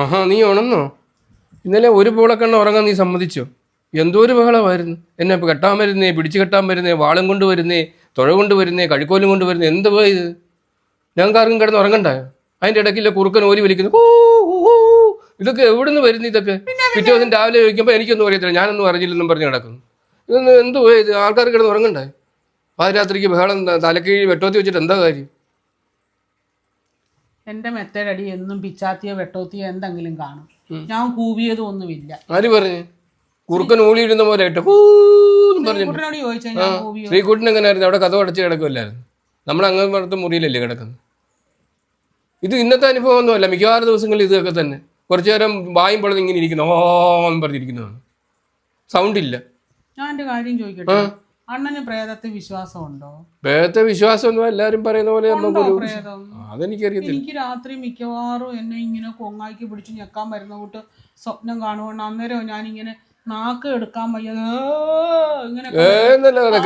ആഹാ നീ ഉണന്നോ? ഇന്നലെ ഒരു പൂളക്കണ്ണ ഉറങ്ങാൻ നീ സമ്മതിച്ചോ? എന്തോ ഒരു ബഹളമായിരുന്നു. എന്നെ കെട്ടാൻ വരുന്നേ പിടിച്ചു കെട്ടാൻ വരുന്നേ വാളും കൊണ്ട് വരുന്നേ തുഴ കൊണ്ട് വരുന്നേ കഴിക്കോലും കൊണ്ട് വരുന്നേ എന്ത് പോയത് ഇത്? ഞങ്ങൾക്ക് ആർക്കും കിടന്ന് ഉറങ്ങണ്ടായോ? അതിന്റെ ഇടയ്ക്കില്ല കുറുക്കൻ ഓലി വലിക്കുന്നു. ഇതൊക്കെ എവിടുന്ന് വരുന്നു ഇതൊക്കെ? പിറ്റേ ദിവസം രാവിലെ ചോദിക്കുമ്പോൾ എനിക്കൊന്നും അറിയത്തില്ല. ഞാനൊന്നും അറിഞ്ഞില്ലെന്നും പറഞ്ഞ് കിടക്കുന്നു. ഇതൊന്നും എന്ത് പോയത് ആൾക്കാർ കിടന്ന് ഉറങ്ങണ്ടായോ? പാതിരാത്രിക്ക് ബഹളം തലക്കീഴ് വെട്ടോത്തി വെച്ചിട്ട് എന്താ കാര്യം? എന്റെ മെത്തേഡടി എന്നും പിച്ചാത്തിയോ വെട്ടോത്തിയോ എന്തെങ്കിലും കാണും. ഞാൻ കൂവിയതും ഒന്നുമില്ല. ആര് പറഞ്ഞു? കുറുക്കൻ ഊളിയിടുന്ന പോലെ ഇട്ട് പൂന്ന് പറഞ്ഞു കുട്ടനോട് ചോദിച്ചാൽ ഞാൻ കൂവിയോ? ശ്രീകുട്ടൻ എങ്ങനെയായിരുന്നു അവിടെ കഥ അടച്ച് കിടക്കുമല്ലായിരുന്നു നമ്മൾ അങ്ങനെ പറഞ്ഞ മുറിയിലല്ലേ കിടക്കുന്നത്. ഇത് ഇന്നത്തെ അനുഭവം ഒന്നുമല്ല മിക്കവാറും ദിവസങ്ങളിൽ ഇതൊക്കെ തന്നെ. കുറച്ചു നേരം വായും പൊളന്ന് ഇങ്ങനെ ഇരിക്കുന്നു. ഓ എന്ന് പറഞ്ഞിരിക്കുന്നതാണ്. സൗണ്ട് ഇല്ല. ഞാൻ എന്റെ കാര്യം ചോദിക്കട്ടെ? അണ്ണന് പ്രേതത്തിൽ വിശ്വാസമുണ്ടോ? വേദത്തെ വിശ്വാസമൊന്നും എല്ലാവരും പറയുന്ന പോലെ നമുക്കൊരു അതെനിക്കറിയത്തില്ല. എനിക്ക് രാത്രി മിക്കവാറും എന്നെ ഇങ്ങനെ കൊങ്ങാക്കി പിടിച്ച് ഞെക്കാൻ വരുന്ന കൂട്ട് സ്വപ്നം കാണുകൊണ്ട് അന്നേരം ഞാനിങ്ങനെ നാക്ക് എടുക്കാൻ വയ്യ. ഇങ്ങനെ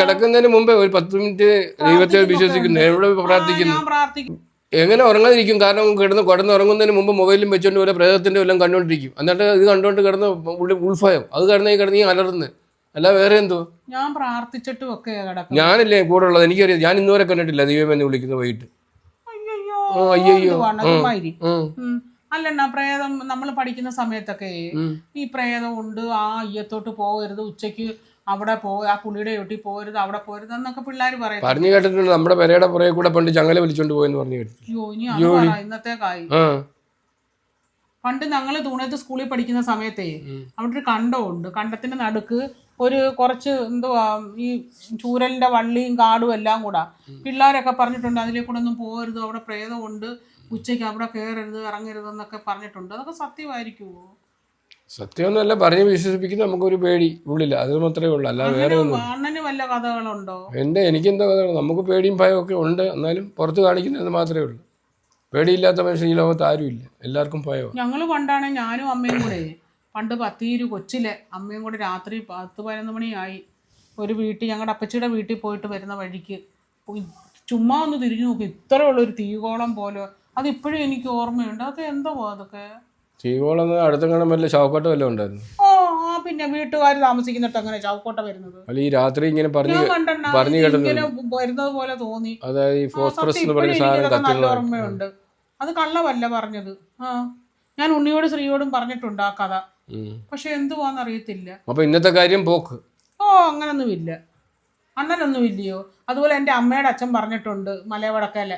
കിടക്കുന്നതിന് മുമ്പേ ഒരു പത്ത് മിനിറ്റ് ദൈവത്തെ വിശ്വസിക്കുന്നു. എവിടെ പ്രാർത്ഥിക്കുന്നു? പ്രാർത്ഥിക്കും. എങ്ങനെ ഉറങ്ങാതിരിക്കും? കാരണം കിടന്ന് കിടന്ന് ഉറങ്ങുന്നതിന് മുമ്പ് മൊബൈലും വെച്ചോണ്ട് പോലെ പ്രേതത്തിന്റെ എല്ലാം കണ്ടുകൊണ്ടിരിക്കും. എന്നിട്ട് ഇത് കണ്ടുകൊണ്ട് കിടന്ന് ഉൾഫയം ഉൾഭയം. അത് കിടന്ന് ഈ കിടന്ന് ഈ അലർന്ന് അല്ല വേറെ എന്തോ? ഞാൻ പ്രാർത്ഥിച്ചിട്ടും ഒക്കെ ഞാനല്ലേ കൂടെ ഉള്ളത്? എനിക്കറിയാം. ഞാൻ ഇന്നുവരെ കണ്ടിട്ടില്ല ദൈവം എന്ന് വിളിക്കുന്നത് വൈകിട്ട്. അയ്യോ ഉം. അല്ലണ്ണ പ്രേതം നമ്മൾ പഠിക്കുന്ന സമയത്തൊക്കെ ഈ പ്രേതം ഉണ്ട് ആ അയ്യത്തോട്ട് പോകരുത് ഉച്ചയ്ക്ക് അവിടെ പോ ആ പുളിയുടെ വീട്ടിൽ പോകരുത് അവിടെ പോരുത് എന്നൊക്കെ പിള്ളേർ പറയും പറഞ്ഞു കേട്ടിട്ടുണ്ട് നമ്മുടെ പെരയുടെ പുറകെ കൂടെ പണ്ട് ചങ്ങല വിളിച്ചോണ്ട് പോയെന്ന് പറഞ്ഞു കേട്ടു ഇന്നത്തെ ഇനി അത് പറ ഇന്നത്തേക്കായി ആ പണ്ട് ഞങ്ങൾ തൂണത്ത് സ്കൂളിൽ പഠിക്കുന്ന സമയത്തെ അവിടെ ഒരു കണ്ടമുണ്ട്. കണ്ടത്തിന്റെ നടുക്ക് ഒരു കുറച്ച് എന്തുവാ ഈ ചൂരലിന്റെ വള്ളിയും കാടും എല്ലാം കൂടാ. പിള്ളേരൊക്കെ പറഞ്ഞിട്ടുണ്ട് അതിലെ കൂടെ ഒന്നും പോകരുത് അവിടെ പ്രേതമുണ്ട്. ഉച്ചയ്ക്ക് അവിടെ കയറരുത് ഇറങ്ങരുത് എന്നൊക്കെ പറഞ്ഞിട്ടുണ്ട്. അതൊക്കെ സത്യമായിരിക്കുമോ സത്യമൊന്നുമല്ല പറഞ്ഞ് വിശ്വസിപ്പിക്കുന്ന നമുക്കൊരു പേടി ഉള്ളില്ല അത് മാത്രമേ ഉള്ളൂ അല്ല വേറെ ഒന്നും എന്റെ എനിക്കെന്താ കഥ നമുക്ക് പേടിയും ഭയമൊക്കെ ഒക്കെ ഉണ്ട്. എന്നാലും പുറത്ത് കാണിക്കുന്നത് മാത്രമേ ഉള്ളൂ. പേടിയില്ലാത്ത മനുഷ്യൻ ഈ ലോകത്ത് ആരുമില്ല. എല്ലാവർക്കും ഭയമാണ് ഞങ്ങൾ പണ്ടാണ് ഞാനും അമ്മയും കൂടെ. പണ്ട് പത്തീര് കൊച്ചിലെ അമ്മയും കൂടെ രാത്രി പത്ത് പതിനൊന്ന് മണിയായി. ഒരു വീട്ടിൽ ഞങ്ങളുടെ അപ്പച്ചിയുടെ വീട്ടിൽ പോയിട്ട് വരുന്ന വഴിക്ക് ചുമ്മാ ഒന്ന് തിരിഞ്ഞു നോക്കി. ഇത്ര ഉള്ളൊരു തീകോളം പോലെ. അത് ഇപ്പോഴും എനിക്ക് ഓർമ്മയുണ്ട്. അത് എന്തോ അതൊക്കെ? തീകോളം അടുത്ത കാണാൻ വല്ല ശവക്കോട്ട വല്ലതും ഉണ്ടായിരുന്നു? ഓ പിന്നെ വീട്ടുകാർ താമസിക്കുന്നിട്ട് അങ്ങനെ ചാവക്കോട്ട വരുന്നത്? അല്ല ഈ രാത്രി ഇങ്ങനെ പറഞ്ഞു പറഞ്ഞു ഇങ്ങനെ വരുന്നത് പോലെ തോന്നി. അതായത് ഈ ഫോസ്ഫറസ് എന്ന് പറയുന്ന സാധനം നല്ല ഓർമ്മയുണ്ട്. അത് കള്ളവല്ല പറഞ്ഞത്. ആ ഞാൻ ഉണ്ണിയോട് ശ്രീയോടും പറഞ്ഞിട്ടുണ്ട് ആ കഥ. പക്ഷെ എന്തുവാന്ന് അറിയത്തില്ല അപ്പൊ ഇന്നത്തെ കാര്യം പോക്ക്. ഓ അങ്ങനൊന്നും ഇല്ല അണ്ണനൊന്നും ഇല്ലയോ അതുപോലെ എന്റെ അമ്മയുടെ അച്ഛൻ പറഞ്ഞിട്ടുണ്ട് മലയവടക്കലെ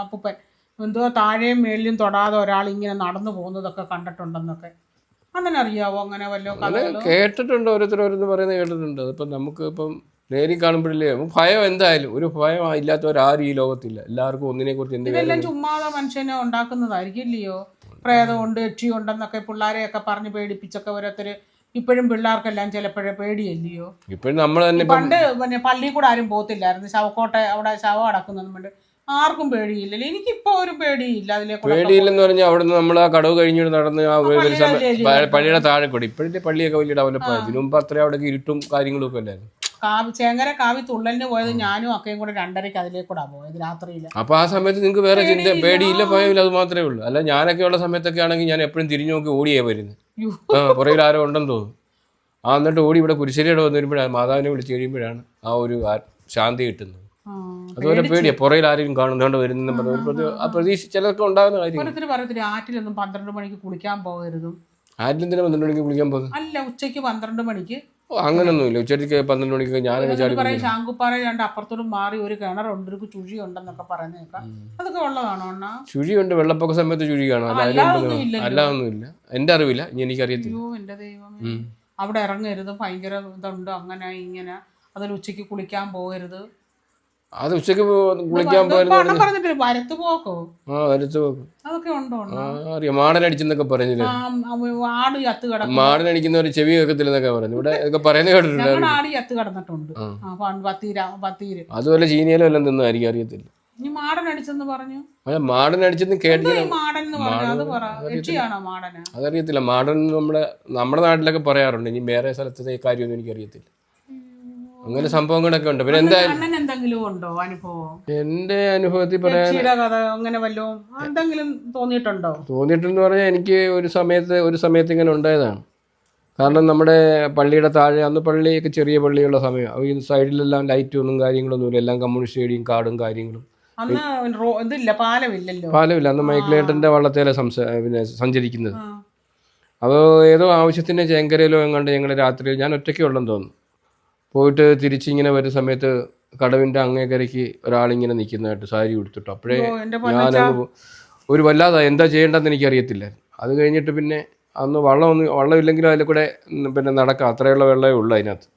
അപ്പൂപ്പൻ. എന്തോ താഴെയും മേളിലും തൊടാതെ ഒരാൾ ഇങ്ങനെ നടന്നു പോകുന്നതൊക്കെ കണ്ടിട്ടുണ്ടെന്നൊക്കെ. അണ്ണനറിയാവോ അങ്ങനെ വല്ലോ കേട്ടിട്ടുണ്ട് ഓരോരുത്തർ ഓരോന്ന് പറയുന്നത് കേട്ടിട്ടുണ്ട്. അതിപ്പം നമുക്ക് ഇപ്പം നേരിൽ കാണുമ്പോഴില്ലേ ഭയം എന്തായാലും. ഒരു ഭയം ഇല്ലാത്തവരാരും ഈ ലോകത്തില്ല. എല്ലാവർക്കും ഒന്നിനെ കുറിച്ച് എന്തെങ്കിലും ഇതെല്ലാം ചുമ്മാതെ മനുഷ്യനെ ഉണ്ടാക്കുന്നതായിരിക്കില്ലയോ? പ്രേതമുണ്ട് യക്ഷിയുണ്ടെന്നൊക്കെ പിള്ളേരെയൊക്കെ പറഞ്ഞ് പേടിപ്പിച്ചൊക്കെ ഓരോരുത്തർ ഇപ്പോഴും പിള്ളേർക്കെല്ലാം ചിലപ്പോഴേ പേടിയല്ലയോ? ഇപ്പോഴും നമ്മൾ തന്നെ പണ്ട് പിന്നെ പള്ളിയിൽ കൂടെ ആരും പോകത്തില്ലായിരുന്നു. ശവക്കോട്ട അവിടെ ശവം അടക്കുന്നതും ആർക്കും പേടിയില്ലല്ലോ. എനിക്കിപ്പോ ഒരു പേടിയില്ല അതിലെ പേടിയില്ലെന്ന് പറഞ്ഞാൽ അവിടുന്ന് നമ്മൾ ആ കടവ് കഴിഞ്ഞിട്ട് നടന്ന് ആ ഒരു പള്ളിയുടെ സമയം പള്ളിയുടെ താഴെ കൂടി ഇപ്പോഴത്തെ പള്ളിയൊക്കെ വലിയ ഡെവലപ്പ് ആയത് ഇതിനു മുമ്പ് അത്രയും അവിടെ ഇരുട്ടും കാര്യങ്ങളും ഒക്കെ അല്ലായിരുന്നു. കാവി ചേങ്കര കാവി തുള്ളലിന് പോയത് ഞാനും അക്കയും കൂടെ രണ്ടരയ്ക്ക് അതിലേക്കൂടാ പോയത് രാത്രിയിൽ. അപ്പൊ ആ സമയത്ത് നിങ്ങൾക്ക് വേറെ ചിന്ത പേടിയില്ല. ഭയമില്ല അത് മാത്രമേ ഉള്ളൂ. അല്ല ഞാനൊക്കെ ഉള്ള സമയത്തൊക്കെ ആണെങ്കിൽ ഞാൻ എപ്പോഴും തിരിഞ്ഞു നോക്കി ഓടിയേ വരുന്നത്. ആ പുറകിൽ ആരോ ഉണ്ടെന്ന് തോന്നുന്നു. ആ എന്നിട്ട് ഓടി ഇവിടെ കുരിശ്ശേരിയുടെ വന്ന് വരുമ്പോഴാണ് മാതാവിനെ വിളിച്ച് കഴിയുമ്പോഴാണ് ആ ഒരു ശാന്തി കിട്ടുന്നത്. അതുപോലെ പേടിയാ? പുറയിൽ ആരെയും കാണുന്നോണ്ട് വരുന്ന പ്രതീക്ഷ ചിലർക്ക് ഉണ്ടാകുന്ന കാര്യം പറയത്തില്ല ആറ്റിലൊന്നും പന്ത്രണ്ട് മണിക്ക് കുളിക്കാൻ പോകരുതും. തന്നെ പന്ത്രണ്ട് മണിക്ക് കുളിക്കാൻ പോകുന്നത്? അല്ല ഉച്ചയ്ക്ക് പന്ത്രണ്ട് മണിക്ക്. അങ്ങനൊന്നുമില്ല. ഉച്ചയ്ക്ക് പന്ത്രണ്ട് മണിക്ക് ഞാനൊക്കെ ചാടി പറയും ശാങ്കുപ്പാറ രണ്ട് അപ്പുറത്തോടും മാറി ഒരു കിണറുണ്ട് ഒരു ചുഴി ഉണ്ടെന്നൊക്കെ പറയുന്നേക്കാം അതൊക്കെ ഉള്ളതാണോ അണ്ണാ? ചുഴിയുണ്ട് വെള്ളപ്പൊക്ക സമയത്ത് ചുഴി കാണാം അല്ല ഒന്നുമില്ല എന്റെ അറിവില്ല ഇനി എനിക്കറിയത്തില്ല. എന്റെ ദൈവമേ. അവിടെ ഇറങ്ങരുത് ഭയങ്കര ഇതുണ്ട് അങ്ങനെ ഇങ്ങനെ. അതിൽ ഉച്ചയ്ക്ക് കുളിക്കാൻ പോകരുത്. അത് ഉച്ചയ്ക്ക് കുളിക്കാൻ വരത്ത് പോക്കോ? ആ വരത്ത് വെക്കും അതൊക്കെ ഉണ്ടോ ആ അറിയാം. മാടനടിച്ചെന്നൊക്കെ പറഞ്ഞില്ലേ? ആട് ചത്ത് കിടക്കും മാടനടിക്കുന്നവർ ചെവി കേൾക്കത്തില്ലെന്നൊക്കെ പറഞ്ഞു. ഇവിടെ ഇതൊക്കെ പറയുന്നത് കേട്ടിട്ടുണ്ട്. ഞങ്ങളുടെ ആട് ചത്ത് കിടന്നിട്ടുണ്ട്. ആ. ആ പ- പത്തീര പത്തീര് അതുപോലെ ചീനിയിലും എല്ലാം തിന്നായിരിക്കും അറിയത്തില്ല. ഇനി മാടൻ അടിച്ചെന്ന് പറഞ്ഞു. അല്ല മാടനടിച്ചെന്ന് കേട്ടില്ല. പറഞ്ഞു മാടന്? അതറിയത്തില്ല. മാടൻ നമ്മുടെ നമ്മുടെ നാട്ടിലൊക്കെ പറയാറുണ്ട്. ഇനി വേറെ സ്ഥലത്തെ കാര്യമൊന്നും എനിക്കറിയത്തില്ല. അങ്ങനെ സംഭവങ്ങളൊക്കെ ഉണ്ട്. പിന്നെ എന്താ അണ്ണൻ എന്തെങ്കിലും ഉണ്ടോ അനുഭവം? എന്റെ അനുഭവത്തിൽ പറയാൻ യക്ഷിയുടെ കഥ അങ്ങനെ വല്ലതും എന്തെങ്കിലും തോന്നിയിട്ടുണ്ടോ? തോന്നിയിട്ടെന്ന് പറഞ്ഞാൽ എനിക്ക് ഒരു സമയത്ത് ഒരു സമയത്ത് ഇങ്ങനെ ഉണ്ടായതാണ്. കാരണം നമ്മുടെ പള്ളിയുടെ താഴെ അന്ന് പള്ളിയൊക്കെ ചെറിയ പള്ളിയുള്ള സമയം. ഈ സൈഡിലെല്ലാം ലൈറ്റും ഒന്നും കാര്യങ്ങളൊന്നുമില്ല എല്ലാം കമ്മ്യൂണിസ്റ്റ് ഏരിയയും കാടും കാര്യങ്ങളും. അന്ന് റോ ഇതില്ല പാലമില്ലല്ലോ? പാലമില്ല. അന്ന് മൈക്കിളേട്ടന്റെ വള്ളത്തേലെ സംസ പിന്നെ സഞ്ചരിക്കുന്നത്. അപ്പോൾ ഏതോ ആവശ്യത്തിന് ചേങ്കരയിലോ എങ്ങാണ്ട് ഞങ്ങൾ രാത്രിയിൽ ഞാൻ ഒറ്റയ്ക്കേ ഉള്ളെന്ന് തോന്നുന്നു. പോയിട്ട് തിരിച്ചിങ്ങനെ വരുന്ന സമയത്ത് കടവിന്റെ അങ്ങേക്കരയ്ക്ക് ഒരാളിങ്ങനെ നിൽക്കുന്നതായിട്ട് സാരി ഉടുത്തിട്ടു. അപ്പോഴേ ഞാനങ്ങ് ഒരു വല്ലാതെ എന്താ ചെയ്യേണ്ടതെന്ന് എനിക്കറിയത്തില്ലായിരുന്നു അത് കഴിഞ്ഞിട്ട് പിന്നെ അന്ന് വള്ളം വള്ളമില്ലെങ്കിലും അതിൽ കൂടെ പിന്നെ നടക്കാം. അത്രയുള്ള വെള്ളമേ ഉള്ളൂ അതിനകത്ത്.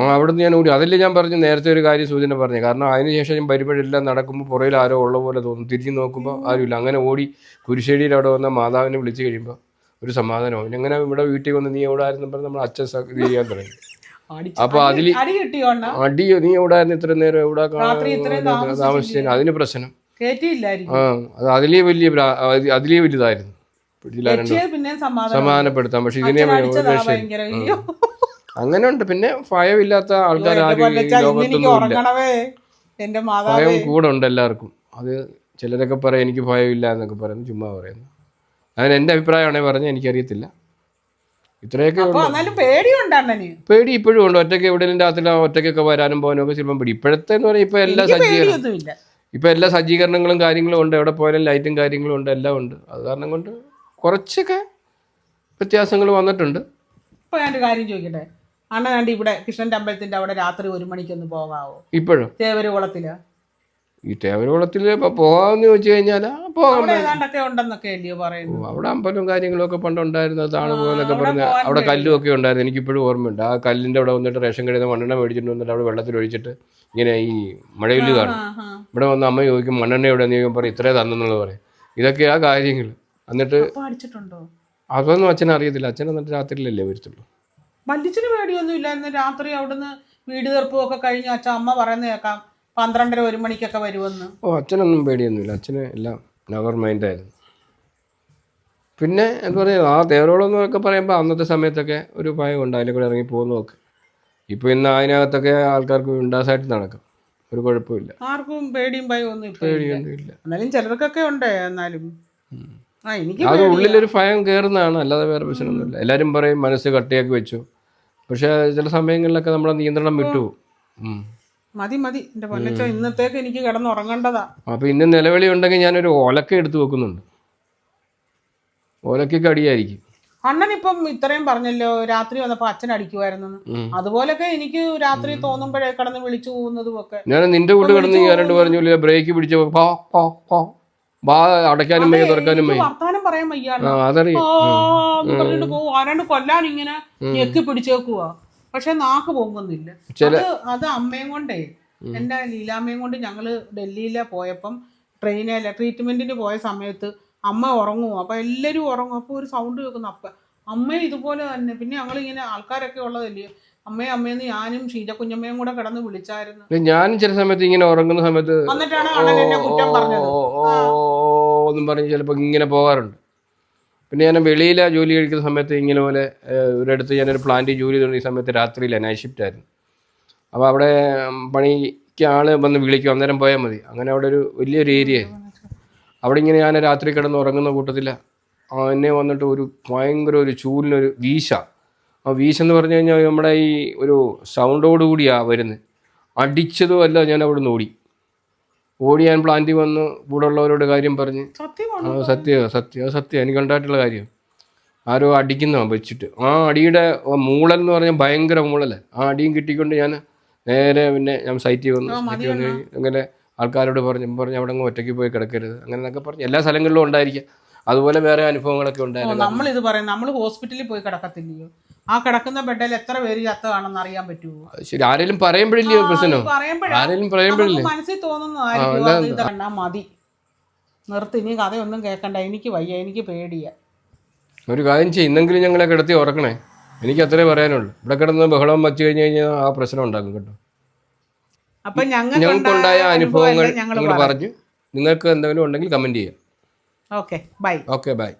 ആ അവിടുന്ന് ഞാൻ ഓടി. അതല്ലേ ഞാൻ പറഞ്ഞു നേരത്തെ ഒരു കാര്യം സൂചന പറഞ്ഞു. കാരണം അതിനുശേഷം ഞാൻ പരിപാടിയെല്ലാം നടക്കുമ്പോൾ പുറയിൽ ആരോ ഉള്ള പോലെ തോന്നും. തിരിഞ്ഞു നോക്കുമ്പോൾ ആരുമില്ല. അങ്ങനെ ഓടി കുരിശ്ശേരിയിൽ അവിടെ വന്ന മാതാവിനെ വിളിച്ചു കഴിയുമ്പോൾ ഒരു സമാധാനം അങ്ങനെ ഇവിടെ വീട്ടിൽ വന്ന് നീ എവിടെ ആയിരുന്നു പറഞ്ഞ് നമ്മൾ അച്ഛൻ ഇത് ചെയ്യാൻ തുടങ്ങി. അപ്പൊ അതിൽ അടി നീ എവിടെ ഇത്ര നേരം? എവിടെ താമസിച്ചു? അതിന് പ്രശ്നം. ആ അത് അതിലേ വലിയ അതിലേ വലുതായിരുന്നു. സമാധാനപ്പെടുത്താം. പക്ഷെ ഇതിനെ. അങ്ങനെ ഉണ്ട്. പിന്നെ ഭയമില്ലാത്ത ആൾക്കാർ എന്റെ ആരും ഈ പൊന്നച്ചാ, ഇന്ന് എനിക്ക് ലോകത്തൊന്നും ഇല്ല. ഉറങ്ങണവേ. എന്റെ ഭയം കൂടെ ഉണ്ട് എല്ലാവർക്കും. അത് ചിലരൊക്കെ പറയാം എനിക്ക് ഭയമില്ല എന്നൊക്കെ പറയുന്നു ചുമ്മാ പറയുന്നു. അങ്ങനെ എന്റെ അഭിപ്രായമാണെങ്കിൽ പറഞ്ഞാൽ എനിക്കറിയത്തില്ല. ഇത്രയൊക്കെ പേടി ഇപ്പോഴും ഉണ്ട്. ഒറ്റയ്ക്ക് എവിടെയെങ്കിലും രാത്രി ഒറ്റയ്ക്കൊക്കെ വരാനും പോകാനും ഒക്കെ ചിലപ്പം പേടി. ഇപ്പോഴത്തെ എന്ന് പറഞ്ഞാൽ ഇപ്പൊ എല്ലാ സജ്ജീകരണം ഇപ്പൊ എല്ലാ സജ്ജീകരണങ്ങളും കാര്യങ്ങളും ഉണ്ട്. എവിടെ പോയാലും ലൈറ്റും കാര്യങ്ങളും ഉണ്ട്. എല്ലാം ഉണ്ട്. അത് കാരണം കൊണ്ട് കുറച്ചൊക്കെ വ്യത്യാസങ്ങൾ വന്നിട്ടുണ്ട്. ഇപ്പൊ ഞാൻ ഒരു കാര്യം ചോദിക്കട്ടെ? അണ്ണൻ കണ്ട് ഇവിടെ കൃഷ്ണന്റെ അമ്പലത്തിന്റെ അവിടെ രാത്രി ഒരു മണിക്കൊന്ന് പോകാവോ? ഇപ്പോഴും. തേവരുകുളത്തിൽ. ഈ തേവരകുളത്തിൽ ഇപ്പോൾ പോകാമെന്ന് ചോദിച്ചു കഴിഞ്ഞാൽ പോകാൻ അവിടെ ഏതാണ്ടൊക്കെ ഉണ്ടെന്നൊക്കെ അല്ലയോ അവിടെ അമ്പലവും കാര്യങ്ങളൊക്കെ പണ്ടുണ്ടായിരുന്നു അതാണ് പോകാനൊക്കെ അവിടെ പറഞ്ഞ് അവിടെ കല്ലും ഒക്കെ ഉണ്ടായിരുന്നു. എനിക്കിപ്പോഴും ഓർമ്മയുണ്ട്. ആ കല്ലിന്റെ അവിടെ വന്നിട്ട് റേഷൻ കടയിൽ നിന്ന് മണ്ണെണ്ണ മേടിച്ചിട്ട് വന്നിട്ട് അവിടെ വെള്ളത്തിൽ ഒഴിച്ചിട്ട് ഇങ്ങനെ ഈ മഴവില്ല് കാണും. ആ, ആ. ഇവിടെ വന്ന് അമ്മ ചോദിക്കും മണ്ണെണ്ണ എവിടെ നീ പറയും ഇത്രേ തന്നെന്നുള്ളത് പറയും. ഇതൊക്കെയാ കാര്യങ്ങൾ. എന്നിട്ട് അതൊന്നും അച്ഛൻ അറിയത്തില്ല. അച്ഛൻ എന്നിട്ട് രാത്രിയിലല്ലേ വരത്തുള്ളൂ. വല്യച്ഛന് പേടിയൊന്നും ഇല്ലായിരുന്നു. രാത്രി അവിടുന്ന് വീട് തീർപ്പും ഒക്കെ കഴിഞ്ഞ് അച്ഛൻ അമ്മ പറയുന്ന കേൾക്കാം. പന്ത്രണ്ടര ഒരു മണിക്കൊക്കെ വരുമെന്ന്. ഓ അച്ഛനൊന്നും പേടിയൊന്നുമില്ല. അച്ഛന് എല്ലാം നവർ മൈൻഡായിരുന്നു പിന്നെ എന്താ പറയുക ആ തേരോളം എന്നൊക്കെ പറയുമ്പോൾ അന്നത്തെ സമയത്തൊക്കെ ഒരു ഭയം ഉണ്ട്. അതിലെ കൂടെ ഇറങ്ങി പോകുന്നതൊക്കെ ഇപ്പോൾ ഇന്ന് അതിനകത്തൊക്കെ ആൾക്കാർക്ക് ഉണ്ടാസായിട്ട് നടക്കും. ഒരു കുഴപ്പമില്ല ആർക്കും പേടിയും ഭയവും ഒന്നും ഇപ്പൊ ഇല്ല. എന്നാലും ചിലർക്കൊക്കെ ഉണ്ട് എന്നാലും. ആ എനിക്ക് അത്. ഉള്ളിലൊരു ഭയം കയറുന്നതാണ് അല്ലാതെ വേറെ പ്രശ്നമൊന്നുമില്ല. എല്ലാവരും പറയും മനസ്സ് കട്ടിയാക്കി വെച്ചു. പക്ഷേ ചില സമയങ്ങളിലൊക്കെ നമ്മുടെ നിയന്ത്രണം വിട്ടു ഉം. മതി മതി. എന്റെ പൊന്നച്ചോ ഇന്നത്തേക്ക് എനിക്ക് കിടന്നുറങ്ങേണ്ടതാ. അപ്പൊ ഇന്ന് നിലവിളി ഉണ്ടെങ്കിൽ ഞാനൊരു ഓലക്ക എടുത്തു വെക്കുന്നുണ്ട്. ഓലക്കൊക്കെ അടിയായിരിക്കും. അണ്ണൻ ഇപ്പം ഇത്രയും പറഞ്ഞല്ലോ രാത്രി വന്നപ്പോ അച്ഛൻ അടിക്കുമായിരുന്നു. അതുപോലൊക്കെ എനിക്ക് രാത്രി തോന്നുമ്പോഴേ കിടന്ന് വിളിച്ചു പോകുന്നതും ഒക്കെ ഞാൻ നിന്റെ കൂട്ട് കിടന്ന് ഞാനോട് പറഞ്ഞു ബ്രേക്ക് പിടിച്ച അടയ്ക്കാനും വയ്യ തുറക്കാനും വയ്യ. വർത്താനം പറയാൻ വയ്യാണ്ട് പറഞ്ഞിട്ട് പോകും ആരാണ്ട് കൊല്ലാൻ ഇങ്ങനെ ഞെക്കി പിടിച്ചേക്കുവാ. പക്ഷെ നാക്ക് പോകുന്നില്ല അത് അത് അമ്മയും കൊണ്ടേ എന്റെ ലീലാമ്മയും കൊണ്ട് ഞങ്ങൾ ഡൽഹിയിലെ പോയപ്പം ട്രെയിനിലെ ട്രീറ്റ്മെന്റിന് പോയ സമയത്ത് അമ്മ ഉറങ്ങും അപ്പൊ എല്ലാരും ഉറങ്ങും അപ്പൊ ഒരു സൗണ്ട് കേൾക്കുന്നു അപ്പ അമ്മയും ഇതുപോലെ തന്നെ പിന്നെ ഞങ്ങളിങ്ങനെ ആൾക്കാരൊക്കെ ഉള്ളതല്ലേ അമ്മയും അമ്മയെന്ന് ഞാനും ഷീജ കുഞ്ഞമ്മയും കൂടെ കിടന്ന് വിളിച്ചായിരുന്നു ഞാനും ചില സമയത്ത് ഇങ്ങനെ ഉറങ്ങുന്ന സമയത്ത് എന്നിട്ടാണ് അണ്ണൻ എന്നെ കുറ്റം പറഞ്ഞത് ഓ, ഒന്നും പറഞ്ഞ് ചിലപ്പോൾ ഇങ്ങനെ പോകാറുണ്ട് പിന്നെ ഞാൻ വെളിയിലെ ജോലി കഴിക്കുന്ന സമയത്ത് ഇങ്ങനെ പോലെ ഒരിടത്ത് ഞാനൊരു പ്ലാന്റിൽ ജോലി ചെയ്തുകൊണ്ട് ഈ സമയത്ത് രാത്രിയില്ല നൈറ്റ് ഷിഫ്റ്റ് ആയിരുന്നു. അപ്പോൾ അവിടെ പണിക്ക് ആൾ വന്ന് വിളിക്കും അന്നേരം പോയാൽ മതി. അങ്ങനെ അവിടെ ഒരു വലിയൊരു ഏരിയ ആയിരുന്നു. അവിടെ ഇങ്ങനെ ഞാൻ രാത്രി കിടന്ന് ഉറങ്ങുന്ന കൂട്ടത്തിൽ എന്നെ വന്നിട്ട് ഒരു ഭയങ്കര ഒരു ചൂലിനൊരു വീശ. ആ വീശ എന്ന് പറഞ്ഞു കഴിഞ്ഞാൽ നമ്മുടെ ഈ ഒരു സൗണ്ടോടുകൂടിയാണ് വരുന്നത് അടിച്ചതും അല്ല ഞാൻ അവിടെ നിന്ന് ഓടി. ഓടി ഞാൻ പ്ലാന്റിൽ വന്ന് കൂടെ ഉള്ളവരോട് കാര്യം പറഞ്ഞ്. സത്യം സത്യം സത്യം എനിക്ക് ഉണ്ടായിട്ടുള്ള കാര്യം. ആരോ അടിക്കുന്ന വെച്ചിട്ട്. ആ അടിയുടെ മൂളൽ എന്ന് പറഞ്ഞാൽ ഭയങ്കര മൂളൽ. ആ അടിയും കിട്ടിക്കൊണ്ട് ഞാൻ നേരെ പിന്നെ ഞാൻ സൈറ്റിൽ വന്നു. സൈറ്റിൽ വന്ന് കഴിഞ്ഞ് അങ്ങനെ ആൾക്കാരോട് പറഞ്ഞു പറഞ്ഞു അവിടെ അങ്ങ് ഒറ്റയ്ക്ക് പോയി കിടക്കരുത്. അങ്ങനെ എന്നൊക്കെ പറഞ്ഞു. എല്ലാ സ്ഥലങ്ങളിലും ഉണ്ടായിരിക്കാം. അതുപോലെ വേറെ അനുഭവങ്ങളൊക്കെ ഉണ്ടായിരുന്നു. നമ്മളിത് ഇത് പറയും നമ്മൾ ഹോസ്പിറ്റലിൽ പോയി കിടക്കത്തില്ലയോ? ആ കിടക്കുന്ന ബെഡിൽ എത്ര പേര് ചത്തതാണെന്ന് അറിയാൻ പറ്റുമോ ശരി. ആരെങ്കിലും പറയുമ്പോഴില്ലേ പ്രശ്നം? ആരെങ്കിലും പറയുമ്പോഴില്ലേ? മനസ്സിൽ തോന്നുന്നതായിരിക്കും. ഇത് കണ്ടാ മതി. നിർത്തി ഇനി കഥയൊന്നും കേൾക്കണ്ട. എനിക്ക് വയ്യ എനിക്ക് പേടിയ. ഒരു കാര്യം ചെയ്യും. ഇന്നെങ്കിലും ഞങ്ങളെ കിടത്തി ഉറക്കണേ. എനിക്ക് അത്രേ പറയാനുള്ളൂ. ഇവിടെ കിടന്ന് ബഹളം വച്ചു കഴിഞ്ഞു കഴിഞ്ഞാൽ ആ പ്രശ്നം ഉണ്ടാക്കും കേട്ടോ. അപ്പൊ ഞങ്ങൾക്കുണ്ടായ അനുഭവങ്ങൾ ഞങ്ങൾ പറഞ്ഞു. നിങ്ങൾക്ക് എന്തെങ്കിലും ഉണ്ടെങ്കിൽ കമന്റ് ചെയ്യാം. Okay bye. Okay bye.